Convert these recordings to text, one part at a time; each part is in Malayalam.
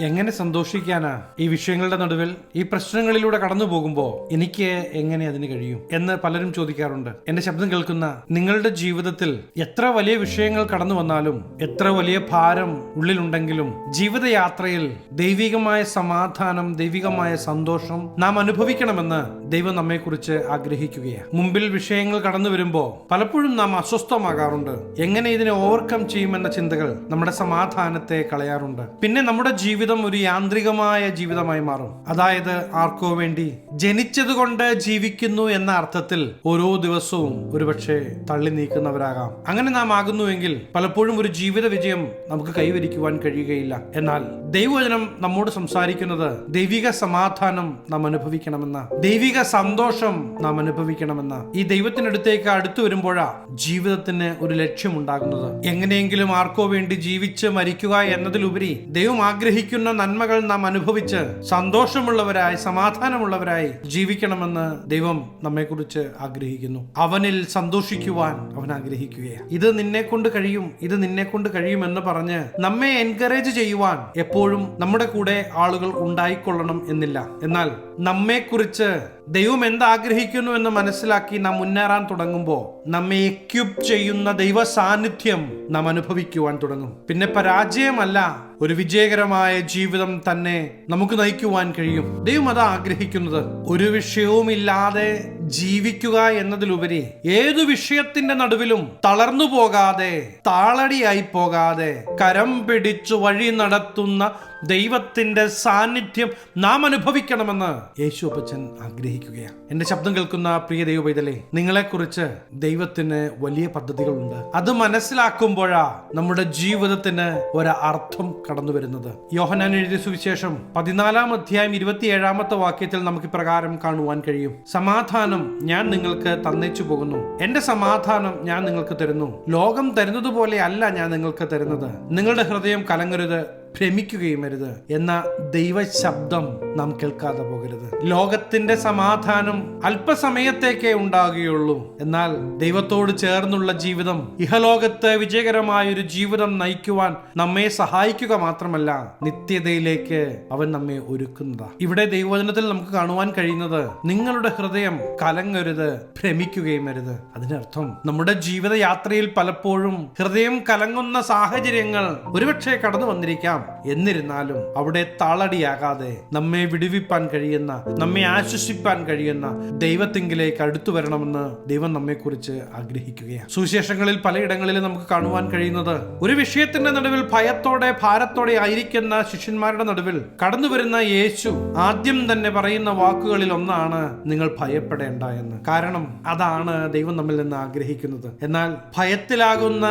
എങ്ങനെ സന്തോഷിക്കാനാ ഈ വിഷയങ്ങളുടെ നടുവിൽ ഈ പ്രശ്നങ്ങളിലൂടെ കടന്നു പോകുമ്പോ എനിക്ക് എങ്ങനെ അതിന് കഴിയും എന്ന് പലരും ചോദിക്കാറുണ്ട്. എന്റെ ശബ്ദം കേൾക്കുന്ന നിങ്ങളുടെ ജീവിതത്തിൽ എത്ര വലിയ വിഷയങ്ങൾ കടന്നു വന്നാലും എത്ര വലിയ ഭാരം ഉള്ളിലുണ്ടെങ്കിലും ജീവിതയാത്രയിൽ ദൈവികമായ സമാധാനം ദൈവികമായ സന്തോഷം നാം അനുഭവിക്കണമെന്ന് ദൈവം നമ്മെക്കുറിച്ച് ആഗ്രഹിക്കുകയാണ്. മുമ്പിൽ വിഷയങ്ങൾ കടന്നു വരുമ്പോ പലപ്പോഴും നാം അസ്വസ്ഥമാകാറുണ്ട്. എങ്ങനെ ഇതിനെ ഓവർകം ചെയ്യുമെന്ന ചിന്തകൾ നമ്മുടെ സമാധാനത്തെ കളയാറുണ്ട്. പിന്നെ നമ്മുടെ ജീവിതം ഒരു യാന്ത്രികമായ ജീവിതമായി മാറും. അതായത് ആർക്കോ വേണ്ടി ജനിച്ചതുകൊണ്ട് ജീവിക്കുന്നു എന്ന അർത്ഥത്തിൽ ഓരോ ദിവസവും ഒരുപക്ഷെ തള്ളി നീക്കുന്നവരാകാം. അങ്ങനെ നാം ആകുന്നുവെങ്കിൽ പലപ്പോഴും ഒരു ജീവിത വിജയം നമുക്ക് കൈവരിക്കുവാൻ കഴിയുകയില്ല. എന്നാൽ ദൈവവചനം നമ്മോട് സംസാരിക്കുന്നത് ദൈവിക സമാധാനം നാം അനുഭവിക്കണമെന്ന ദൈവിക സന്തോഷം നാം അനുഭവിക്കണമെന്ന ഈ ദൈവത്തിനടുത്തേക്ക് അടുത്തു വരുമ്പോഴാ ജീവിതത്തിന് ഒരു ലക്ഷ്യമുണ്ടാകുന്നത്. എങ്ങനെയെങ്കിലും ആർക്കോ വേണ്ടി ജീവിച്ച് മരിക്കുക എന്നതിലുപരി ദൈവം ആഗ്രഹിക്കുന്ന നന്മകൾ നാം അനുഭവിച്ച് സന്തോഷമുള്ളവരായി സമാധാനമുള്ളവരായി ജീവിക്കണമെന്ന് ദൈവം നമ്മെക്കുറിച്ച് ആഗ്രഹിക്കുന്നു. അവനിൽ സന്തോഷിക്കുവാൻ അവൻ ആഗ്രഹിക്കുകയാണ്. ഇത് നിന്നെ കൊണ്ട് കഴിയും ഇത് നിന്നെ കൊണ്ട് കഴിയും എന്ന് പറഞ്ഞ് നമ്മെ എൻകറേജ് ചെയ്യുവാൻ എപ്പോഴും നമ്മുടെ കൂടെ ആളുകൾ ഉണ്ടായിക്കൊള്ളണം എന്നില്ല. എന്നാൽ നമ്മെക്കുറിച്ച് ദൈവം എന്താഗ്രഹിക്കുന്നു എന്ന് മനസ്സിലാക്കി നാം മുന്നേറാൻ തുടങ്ങുമ്പോൾ നമ്മെ എക്യുപ്പ് ചെയ്യുന്ന ദൈവ സാന്നിധ്യം നാം അനുഭവിക്കുവാൻ തുടങ്ങും. പിന്നെ പരാജയമല്ല ഒരു വിജയകരമായ ജീവിതം തന്നെ നമുക്ക് നയിക്കുവാൻ കഴിയും. ദൈവം അതാ ആഗ്രഹിക്കുന്നത് ഒരു വിഷയവുമില്ലാതെ ജീവിക്കുക എന്നതിലുപരി ഏതു വിഷയത്തിന്റെ നടുവിലും തളർന്നു പോകാതെ താളടിയായി പോകാതെ കരം പിടിച്ചു വഴി നടത്തുന്ന ദൈവത്തിന്റെ സാന്നിധ്യം നാം അനുഭവിക്കണമെന്ന് യേശു അപ്പച്ചൻ ആഗ്രഹിക്കുകയാണ്. എന്റെ ശബ്ദം കേൾക്കുന്ന പ്രിയ ദൈവ പൈതലേ നിങ്ങളെക്കുറിച്ച് ദൈവത്തിന് വലിയ പദ്ധതികളുണ്ട്. അത് മനസ്സിലാക്കുമ്പോഴാ നമ്മുടെ ജീവിതത്തിന് ഒരു അർത്ഥം കടന്നു വരുന്നത്. യോഹനാൻ എഴുതിയ സുവിശേഷം പതിനാലാം അധ്യായം ഇരുപത്തിയേഴാമത്തെ വാക്യത്തിൽ നമുക്ക് പ്രകാരം കാണുവാൻ കഴിയും. സമാധാനം ഞാൻ നിങ്ങൾക്ക് തന്നേച്ചു പോകുന്നു. എന്റെ സമാധാനം ഞാൻ നിങ്ങൾക്ക് തരുന്നു. ലോകം തരുന്നത് പോലെ അല്ല ഞാൻ നിങ്ങൾക്ക് തരുന്നത്. നിങ്ങളുടെ ഹൃദയം കലങ്ങരുത്. ഭ്രമിക്കുകയും അരുത് എന്ന ദൈവശബ്ദം നാം കേൾക്കാതെ പോകരുത്. ലോകത്തിന്റെ സമാധാനം അല്പസമയത്തേക്കേ ഉണ്ടാകുകയുള്ളൂ. എന്നാൽ ദൈവത്തോട് ചേർന്നുള്ള ജീവിതം ഇഹലോകത്ത് വിജയകരമായ ഒരു ജീവിതം നയിക്കുവാൻ നമ്മെ സഹായിക്കുക മാത്രമല്ല നിത്യതയിലേക്ക് അവൻ നമ്മെ ഒരുക്കുന്നതാ. ഇവിടെ ദൈവവചനത്തിൽ നമുക്ക് കാണുവാൻ കഴിയുന്നത് നിങ്ങളുടെ ഹൃദയം കലങ്ങരുത് ഭ്രമിക്കുകയും അരുത് അതിനർത്ഥം നമ്മുടെ ജീവിതയാത്രയിൽ പലപ്പോഴും ഹൃദയം കലങ്ങുന്ന സാഹചര്യങ്ങൾ ഒരുപക്ഷെ കടന്നു വന്നിരിക്കാം. എന്നിരുന്നാലും അവിടെ താളടിയാകാതെ നമ്മെ വിടുവിപ്പാൻ കഴിയുന്ന നമ്മെ ആശ്വസിപ്പാൻ കഴിയുന്ന ദൈവത്തിങ്കിലേക്ക് അടുത്തു വരണമെന്ന് ദൈവം നമ്മെക്കുറിച്ച് ആഗ്രഹിക്കുകയാണ്. സുവിശേഷങ്ങളിൽ പലയിടങ്ങളിലും നമുക്ക് കാണുവാൻ കഴിയുന്നത് ഒരു വിഷയത്തിന്റെ നടുവിൽ ഭയത്തോടെ ഭാരത്തോടെ ആയിരിക്കുന്ന ശിഷ്യന്മാരുടെ നടുവിൽ കടന്നു വരുന്ന യേശു ആദ്യം തന്നെ പറയുന്ന വാക്കുകളിൽ ഒന്നാണ് നിങ്ങൾ ഭയപ്പെടേണ്ട എന്ന്. കാരണം അതാണ് ദൈവം നമ്മിൽ നിന്ന് ആഗ്രഹിക്കുന്നത്. എന്നാൽ ഭയത്തിലാകുന്ന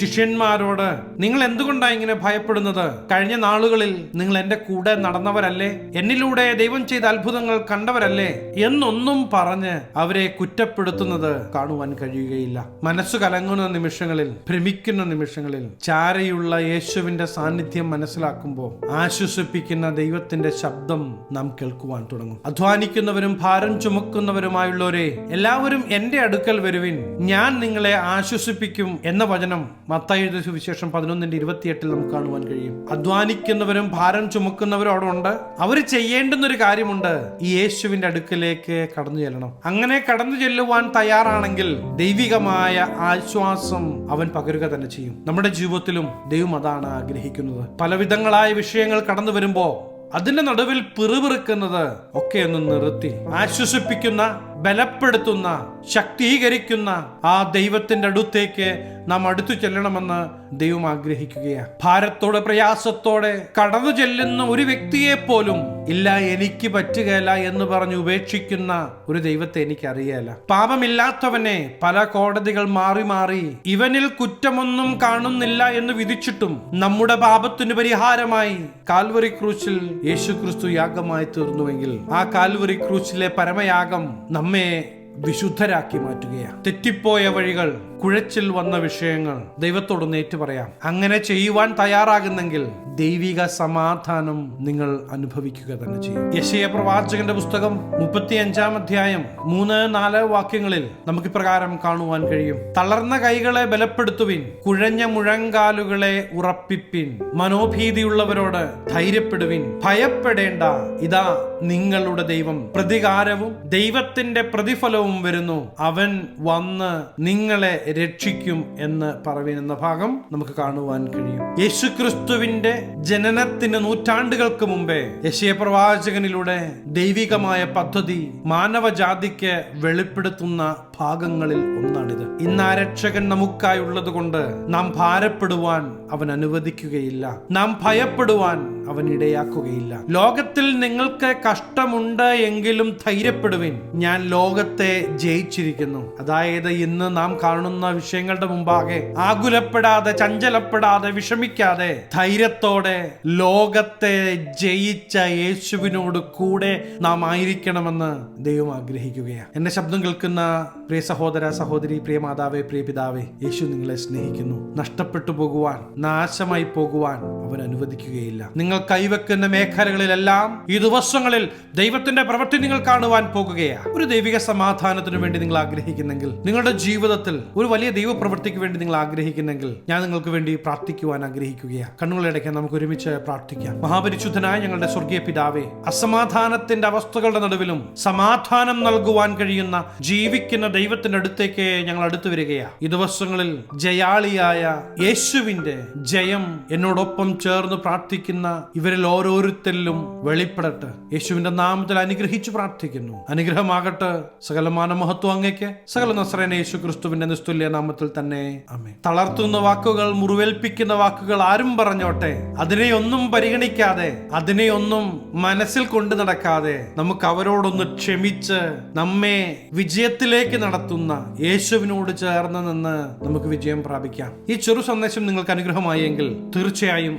ശിഷ്യന്മാരോട് നിങ്ങൾ എന്തുകൊണ്ടാണ് ഇങ്ങനെ ഭയപ്പെടുന്നത്? കഴിഞ്ഞ നാളുകളിൽ നിങ്ങൾ എന്റെ കൂടെ നടന്നവരല്ലേ? എന്നിലൂടെ ദൈവം ചെയ്ത അത്ഭുതങ്ങൾ കണ്ടവരല്ലേ? എന്നൊന്നും പറഞ്ഞ് അവരെ കുറ്റപ്പെടുത്തുന്നത് കാണുവാൻ കഴിയുകയില്ല. മനസ്സു കലങ്ങുന്ന നിമിഷങ്ങളിൽ ഭ്രമിക്കുന്ന നിമിഷങ്ങളിൽ ചാരയുള്ള യേശുവിന്റെ സാന്നിധ്യം മനസ്സിലാക്കുമ്പോൾ ആശ്വസിപ്പിക്കുന്ന ദൈവത്തിന്റെ ശബ്ദം നാം കേൾക്കുവാൻ തുടങ്ങും. അധ്വാനിക്കുന്നവരും ഭാരം ചുമക്കുന്നവരുമായുള്ളവരെ എല്ലാവരും എന്റെ അടുക്കൽ വരുവിൻ. ഞാൻ നിങ്ങളെ ആശ്വസിപ്പിക്കും എന്ന വചനം മത്തായി സുവിശേഷം പതിനൊന്നിന്റെ ഇരുപത്തിയെട്ടിൽ നമുക്ക് കാണുവാൻ കഴിയും. അധ്വാനിക്കുന്നവരും ഭാരം ചുമക്കുന്നവരും അവിടെ ഉണ്ട്. അവർ ചെയ്യേണ്ടുന്ന ഒരു കാര്യമുണ്ട്. ഈ യേശുവിന്റെ അടുക്കലേക്ക് കടന്നു ചെല്ലണം. അങ്ങനെ കടന്നു ചെല്ലുവാൻ തയ്യാറാണെങ്കിൽ ദൈവികമായ ആശ്വാസം അവൻ പകരുക തന്നെ ചെയ്യും. നമ്മുടെ ജീവിതത്തിലും ദൈവം അതാണ് ആഗ്രഹിക്കുന്നത്. പലവിധങ്ങളായ വിഷയങ്ങൾ കടന്നു വരുമ്പോ അതിന്റെ നടുവിൽ പിറുപിറുക്കുന്നത് ഒക്കെ ഒന്ന് നിർത്തി ആശ്വസിപ്പിക്കുന്ന ബലപ്പെടുത്തുന്ന ശക്തീകരിക്കുന്ന ആ ദൈവത്തിന്റെ അടുത്തേക്ക് നാം അടുത്തു ചെല്ലണമെന്ന് ദൈവം ആഗ്രഹിക്കുകയാണ്. ഭാരത്തോടെ പ്രയാസത്തോടെ കടന്നു ചെല്ലുന്ന ഒരു വ്യക്തിയെ പോലും ഇല്ല എനിക്ക് പറ്റുകയില്ല എന്ന് പറഞ്ഞ് ഉപേക്ഷിക്കുന്ന ഒരു ദൈവത്തെ എനിക്ക് അറിയാല പാപമില്ലാത്തവനെ പല കോടതികൾ മാറി മാറി ഇവനിൽ കുറ്റമൊന്നും കാണുന്നില്ല എന്ന് വിധിച്ചിട്ടും നമ്മുടെ പാപത്തിന് പരിഹാരമായി കാൽവറി ക്രൂശിൽ യേശു ക്രിസ്തു യാഗമായി തീർന്നുവെങ്കിൽ ആ കാൽവറി ക്രൂശിലെ പരമയാഗം നമ്മെ വിശുദ്ധരാക്കി മാറ്റുകയാണ്. തെറ്റിപ്പോയ വഴികൾ കുഴച്ചിൽ വന്ന വിഷയങ്ങൾ ദൈവത്തോട് നേറ്റു പറയാം. അങ്ങനെ ചെയ്യുവാൻ തയ്യാറാകുന്നെങ്കിൽ ദൈവിക സമാധാനം നിങ്ങൾ അനുഭവിക്കുക തന്നെ ചെയ്യും. യശയ പ്രവാചകന്റെ പുസ്തകം മുപ്പത്തി അഞ്ചാം അധ്യായം മൂന്ന് നാല് വാക്യങ്ങളിൽ നമുക്ക് ഇപ്രകാരം കാണുവാൻ കഴിയും. തളർന്ന കൈകളെ ബലപ്പെടുത്തുവിൻ കുഴഞ്ഞ മുഴങ്കാലുകളെ ഉറപ്പിപ്പിൻ മനോഭീതിയുള്ളവരോട് ധൈര്യപ്പെടുവിൻ. ഭയപ്പെടേണ്ട ഇതാ നിങ്ങളുടെ ദൈവം. പ്രതികാരവും ദൈവത്തിന്റെ പ്രതിഫലവും വരുന്നു. അവൻ വന്ന് നിങ്ങളെ രക്ഷിക്കും എന്ന് പറയുന്ന ഭാഗം നമുക്ക് കാണുവാൻ കഴിയും. യേശുക്രിസ്തുവിന്റെ ജനനത്തിന് നൂറ്റാണ്ടുകൾക്ക് മുമ്പേ യശയ പ്രവാചകനിലൂടെ ദൈവികമായ പദ്ധതി മാനവജാതിക്ക് വെളിപ്പെടുത്തുന്ന ഭാഗങ്ങളിൽ ഒന്നാണിത്. ഇന്ന് ആ രക്ഷകൻ നമുക്കായുള്ളത് കൊണ്ട് നാം ഭാരപ്പെടുവാൻ അവൻ അനുവദിക്കുകയില്ല. നാം ഭയപ്പെടുവാൻ അവൻ ഇടയാക്കുകയില്ല. ലോകത്തിൽ നിങ്ങൾക്ക് കഷ്ടമുണ്ട് എങ്കിലും ധൈര്യപ്പെടുവിൻ. ഞാൻ ലോകത്തെ ജയിച്ചിരിക്കുന്നു. അതായത് ഇന്ന് നാം കാണുന്ന വിഷയങ്ങളുടെ മുമ്പാകെ ആകുലപ്പെടാതെ ചഞ്ചലപ്പെടാതെ വിഷമിക്കാതെ ധൈര്യത്തോടെ ലോകത്തെ ജയിച്ച യേശുവിനോട് കൂടെ നാം ആയിരിക്കണമെന്ന് ദൈവം ആഗ്രഹിക്കുകയാണ്. എന്റെ ശബ്ദം കേൾക്കുന്ന പ്രിയ സഹോദര സഹോദരി പ്രിയ മാതാവേ പ്രിയ പിതാവേ യേശു നിങ്ങളെ സ്നേഹിക്കുന്നു. നഷ്ടപ്പെട്ടു പോകുവാൻ നാശമായി പോകുവാൻ അവൻ അനുവദിക്കുകയില്ല നിങ്ങൾ കൈവെക്കുന്ന മേഖലകളിലെല്ലാം ഈ ദിവസങ്ങളിൽ ദൈവത്തിന്റെ പ്രവൃത്തി നിങ്ങൾ കാണുവാൻ പോകുകയാണ്. ഒരു ദൈവിക സമാധാനത്തിന് വേണ്ടി നിങ്ങൾ ആഗ്രഹിക്കുന്നെങ്കിൽ നിങ്ങളുടെ ജീവിതത്തിൽ ഒരു വലിയ ദൈവ പ്രവൃത്തിക്ക് വേണ്ടി നിങ്ങൾ ആഗ്രഹിക്കുന്നെങ്കിൽ ഞാൻ നിങ്ങൾക്ക് വേണ്ടി പ്രാർത്ഥിക്കുവാൻ ആഗ്രഹിക്കുകയാണ്. കണ്ണുകളടയ്ക്കാൻ നമുക്ക് ഒരുമിച്ച് പ്രാർത്ഥിക്കാം. മഹാപരിശുദ്ധനായ ഞങ്ങളുടെ സ്വർഗീയ പിതാവേ അസമാധാനത്തിന്റെ അവസ്ഥകളുടെ നടുവിലും സമാധാനം നൽകുവാൻ കഴിയുന്ന ജീവിക്കുന്ന ദൈവത്തിന്റെ അടുത്തേക്ക് ഞങ്ങൾ അടുത്തു വരികയാണ്. ഈ ദിവസങ്ങളിൽ ജയാളിയായ യേശുവിന്റെ ജയം എന്നോടൊപ്പം ചേർന്ന് പ്രാർത്ഥിക്കുന്ന ഇവരിൽ ഓരോരുത്തരിലും വെളിപ്പെടട്ടെ. യേശുവിന്റെ നാമത്തിൽ അനുഗ്രഹിച്ചു പ്രാർത്ഥിക്കുന്നു. അനുഗ്രഹമാകട്ടെ. സകലമാന മഹത്വം അങ്ങേക്ക്. സകല നസ്രേന യേശു ക്രിസ്തുവിന്റെ നിസ്തുല്യ നാമത്തിൽ തന്നെ. അമേ തളർത്തുന്ന വാക്കുകൾ മുറിവേൽപ്പിക്കുന്ന വാക്കുകൾ ആരും പറഞ്ഞോട്ടെ. അതിനെയൊന്നും പരിഗണിക്കാതെ അതിനെയൊന്നും മനസ്സിൽ കൊണ്ടു നടക്കാതെ നമുക്ക് അവരോടൊന്ന് ക്ഷമിച്ച് നമ്മെ വിജയത്തിലേക്ക് നടത്തുന്ന യേശുവിനോട് ചേർന്ന് നിന്ന് നമുക്ക് വിജയം പ്രാപിക്കാം. ഈ ചെറു സന്ദേശം നിങ്ങൾക്ക് അനുഗ്രഹമായെങ്കിൽ തീർച്ചയായും